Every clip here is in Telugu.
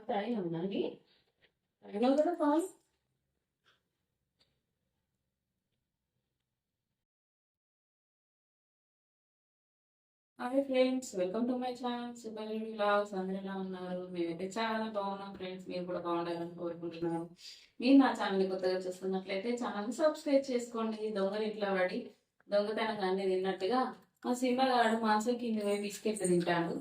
తాగి ఉందండి. తాగినావు కదా పాలు? Hi friends welcome to my channel Subballi vlogs అందరూ ఎలా ఉన్నారు? మేమైతే చాలా బాగున్నాం ఫ్రెండ్స్ మీరు కూడా బాగుండాలని కోరుకుంటున్నాను. మీరు నా ఛానల్ని కొత్తగా చూస్తున్నట్లయితే ఛానల్ని సబ్స్క్రైబ్ చేసుకోండి. దొంగలు ఇట్లా పడి దొంగతనం అన్ని తిన్నట్టుగా మా సింబగాడు మాంసం కింద పోయి బిస్కెట్లు తింటాడు.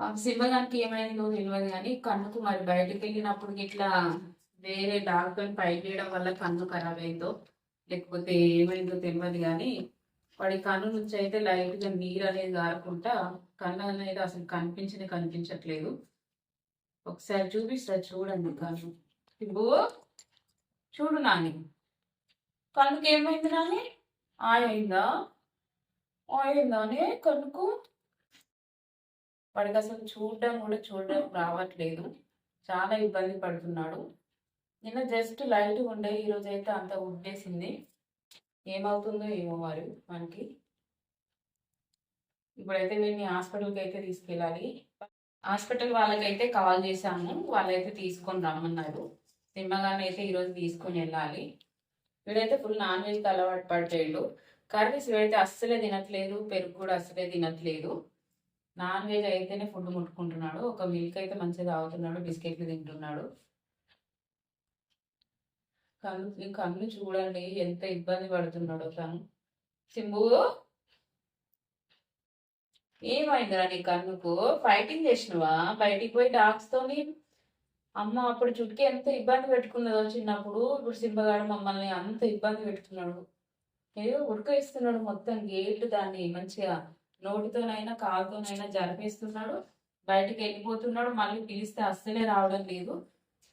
ఆ సింబగానికి ఏమైందో తెలియదు కానీ కన్నుకు మరి బయటకు వెళ్ళినప్పుడు ఇట్లా వేరే డాక్టర్ ఫైట్ చేయడం వల్ల కన్ను ఖరాబ్ అయిందో లేకపోతే ఏమైందో తెలియదు కానీ వాడి కన్ను నుంచి అయితే లైట్గా నీరు అనేది కారకుండా కన్ను అనేది అసలు కనిపించనే కనిపించట్లేదు. ఒకసారి చూపిస్తా చూడండి కన్ను. ఇబ్బు చూడు నాని. కన్నుకి ఏమైంది నాని ఆయిందా ఆయిందానే కన్నుకు వాడికి అసలు చూడడం కూడా చూడడం రావట్లేదు. చాలా ఇబ్బంది పడుతున్నాడు. నిన్న జస్ట్ లైట్ ఉండే ఈరోజు అయితే అంత ఉడ్డేసింది ఏమవుతుందో ఏమో వారు మనకి. ఇప్పుడైతే వీడిని హాస్పిటల్కి అయితే తీసుకెళ్ళాలి. హాస్పిటల్ వాళ్ళకైతే కాల్ చేశాము. వాళ్ళైతే తీసుకొని రమ్మన్నారు. తిమ్మగానే అయితే ఈరోజు తీసుకొని వెళ్ళాలి. వీడైతే ఫుల్ నాన్ వెజ్కి అలవాటు పడిపోయాడు కర్రీస్ వీడైతే అస్సలే తినట్లేదు. పెరుగు కూడా అస్సలే తినట్లేదు. నాన్ వెజ్ అయితేనే ఫుడ్ ముట్టుకుంటున్నాడు ఒక మిల్క్ అయితే మంచిగా తాగుతున్నాడు బిస్కెట్లు తింటున్నాడు. కళ్ళు కళ్ళు చూడండి ఎంత ఇబ్బంది పడుతున్నాడు తను. సింబు! ఏమైందిరా నీ కన్నుకు? ఫైటింగ్ చేసినవా? బయటికి పోయి డాగ్స్ తోని? అమ్మ అప్పుడు చుట్టుకి ఎంత ఇబ్బంది పెట్టుకున్నదో చిన్నప్పుడు. ఇప్పుడు సింబగాడు మమ్మల్ని అంత ఇబ్బంది పెడుతున్నాడు ఏదో ఉడక ఇస్తున్నాడు మొత్తం గేట్ దాన్ని మంచిగా. నోటితోనైనా కాలుతోనైనా జరిపేస్తున్నాడు బయటికి వెళ్ళిపోతున్నాడు మళ్ళీ పిలిస్తే అస్సలే రావడం లేదు.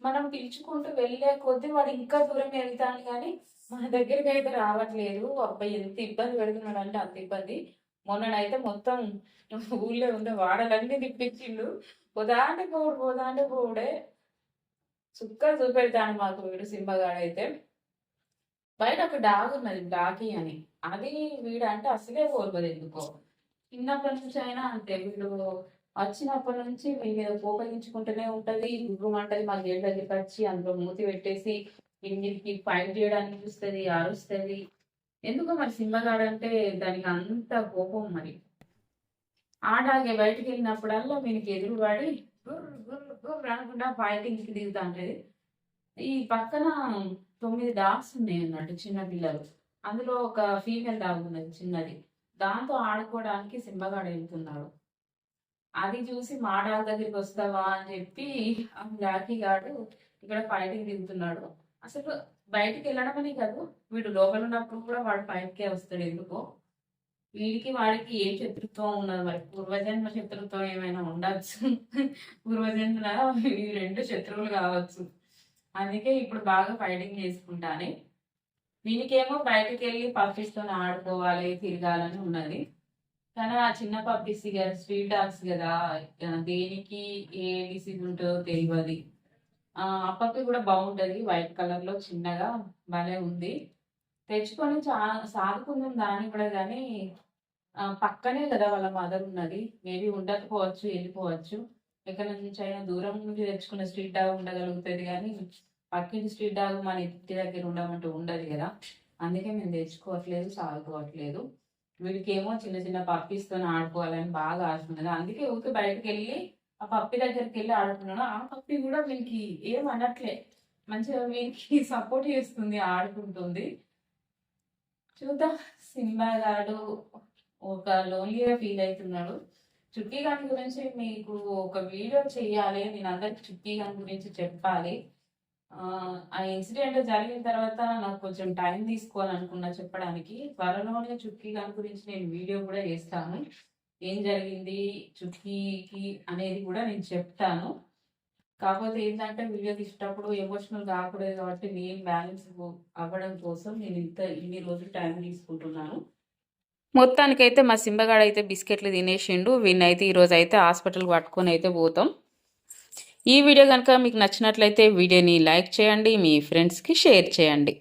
మనం పిలుచుకుంటూ వెళ్ళే కొద్దీ వాడు ఇంకా దూరం వెళ్తాను కానీ మన దగ్గరికి అయితే రావట్లేదు. అబ్బాయి ఎంత ఇబ్బంది పెడుతున్నాడు అంటే అంత ఇబ్బంది. మొన్నడైతే మొత్తం ఊళ్ళో ఉండే వాడలన్నీ తిప్పించిండు. పోదాంటే పోడు పోదాంటే పోడే చుక్కలు చూపెడతాను మాకు వీడు సింహగాడైతే. బయట ఒక డాగ్ ఉన్నది డాకి అని. అది వీడు అంటే అసలే కోల్పోదు ఎందుకో చిన్నప్పటి నుంచి అయినా అంతే. వీళ్ళు వచ్చినప్పటి నుంచి మీ మీద కోపగించుకుంటూనే ఉంటది. గుర్రం అంటది మా గేట్ దగ్గరికి వచ్చి అందులో మూతి పెట్టేసి ఇంటికి ఫైట్ చేయడానికి చూస్తుంది అరుస్తుంది. ఎందుకో మరి సింహగాడంటే దానికి అంత కోపం మరి. ఆడాగే బయటికి వెళ్ళినప్పుడల్లా వీనికి ఎదురు పడి గుర్ర గుర్ర గుర్ర అనుకుంటా ఫైటింగ్కి దిగుతా ఉంటుంది ఈ పక్కన తొమ్మిది డాగ్స్ ఉన్నాయి అన్నట్టు చిన్న పిల్లలు. అందులో ఒక ఫీమేల్ డాగ్ ఉన్నది చిన్నది. దాంతో ఆడుకోవడానికి సింహగాడు వెళ్తున్నాడు. అది చూసి మాడాల దగ్గరికి వస్తావా అని చెప్పి ఆ గాడు ఇక్కడ ఫైటింగ్ దిగుతున్నాడు. అసలు బయటికి వెళ్ళడం అని కాదు వీడు లోపల ఉన్నప్పుడు కూడా వాడు బయటకే వస్తాడు ఎందుకో. వీడికి వాడికి ఏ శత్రుత్వం ఉన్నది మరి? పూర్వజన్మ శత్రుత్వం ఏమైనా ఉండొచ్చు? పూర్వజన్మ ఈ రెండు శత్రువులు కావచ్చు. అందుకే ఇప్పుడు బాగా ఫైటింగ్ చేసుకుంటానే. దీనికేమో బయటకు వెళ్ళి పప్పిస్తో ఆడుకోవాలి తిరగాలని ఉన్నది. కానీ ఆ చిన్న పప్పీస్ కదా స్వీట్ డాగ్స్ కదా దేనికి ఏ డిసీజ్ ఉంటుందో తెలియదు ఆ పప్పి కూడా బాగుంటుంది వైట్ కలర్లో చిన్నగా భలే ఉంది. తెచ్చుకొని చా సాగుకుందాం దాన్ని కూడా కానీ పక్కనే కదా వాళ్ళ మదర్ ఉన్నది. మేబీ ఉండకపోవచ్చు వెళ్ళిపోవచ్చు. ఎక్కడ నుంచి అయినా దూరం నుంచి తెచ్చుకున్న స్ట్రీట్ డాగ్ ఉండగలుగుతుంది కానీ పక్కింటి స్ట్రీట్ డాగ్ మన ఇంటి దగ్గర ఉండమంటూ ఉండదు కదా. అందుకే మేము తెచ్చుకోవట్లేదు సాగుకోవట్లేదు. వీడికి ఏమో చిన్న చిన్న పప్పీస్తో ఆడుకోవాలని బాగా ఆశ ఉన్నది అందుకే ఊరికి బయటకు వెళ్ళి ఆ పప్పి దగ్గరికి వెళ్ళి ఆడుకున్నాను ఆ పప్పి కూడా వీనికి ఏం అనట్లే. మంచిగా వీనికి సపోర్ట్ చేస్తుంది ఆడుకుంటుంది. చూద్దాం. సినిమా గాడు ఒక లోన్లీగా ఫీల్ అవుతున్నాడు. చుక్కీ గాని గురించి మీకు ఒక వీడియో చేయాలి నేను అందరికి చుక్కీ గాని గురించి చెప్పాలి. ఆ ఇన్సిడెంట్ జరిగిన తర్వాత నాకు కొంచెం టైం తీసుకోవాలనుకున్నా చెప్పడానికి. త్వరలోనే చుక్కీ గారి గురించి నేను వీడియో కూడా చేస్తాను. ఏం జరిగింది చుక్కీకి అనేది కూడా నేను చెప్తాను. కాకపోతే ఏంటంటే వీడియో తీసేటప్పుడు ఎమోషనల్ కాకూడదు కాబట్టి నేను బ్యాలెన్స్ అవ్వడం కోసం నేను ఇంత ఇన్ని రోజులు టైం తీసుకుంటున్నాను. మొత్తానికైతే మా సింబగాడు అయితే బిస్కెట్లు తినేసిండు. వీడినైతే ఈరోజు అయితే హాస్పిటల్కి పట్టుకొని అయితే పోతాం. ఈ వీడియో కనుక మీకు నచ్చినట్లయితే వీడియోని లైక్ చేయండి మీ ఫ్రెండ్స్కి షేర్ చేయండి.